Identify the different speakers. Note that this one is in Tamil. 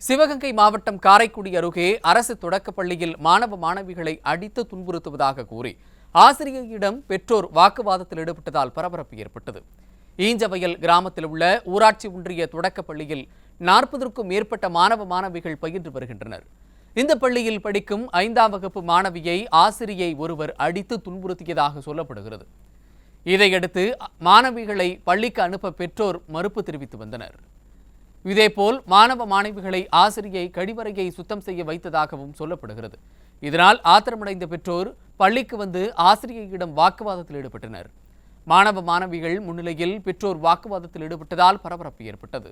Speaker 1: சிவகங்கை மாவட்டம் காரைக்குடி அருகே அரசு தொடக்கப் பள்ளியில் மாணவ மாணவிகளை அடித்து துன்புறுத்துவதாக கூறி ஆசிரியரிடம் பெற்றோர் வாக்குவாதத்தில் ஈடுபட்டதால் பரபரப்பு ஏற்பட்டது. ஈஞ்சவயல் கிராமத்தில் உள்ள ஊராட்சி ஒன்றிய தொடக்கப் பள்ளியில் நாற்பதற்கும் மேற்பட்ட மாணவ மாணவிகள் பயின்று வருகின்றனர். இந்த பள்ளியில் படிக்கும் ஐந்தாம் வகுப்பு மாணவியை ஆசிரியை ஒருவர் அடித்து துன்புறுத்தியதாக சொல்லப்படுகிறது. இதையடுத்து மாணவிகளை பள்ளிக்கு அனுப்ப பெற்றோர் மறுப்பு தெரிவித்து வந்தனர். இதேபோல் மாணவ மாணவிகளை ஆசிரியை கழிவறையை சுத்தம் செய்ய வைத்ததாகவும் சொல்லப்படுகிறது. இதனால் ஆத்திரமடைந்த பெற்றோர் பள்ளிக்கு வந்து ஆசிரியையிடம் வாக்குவாதத்தில் ஈடுபட்டனர். மாணவ மாணவிகள் முன்னிலையில் பெற்றோர் வாக்குவாதத்தில் ஈடுபட்டதால் பரபரப்பு ஏற்பட்டது.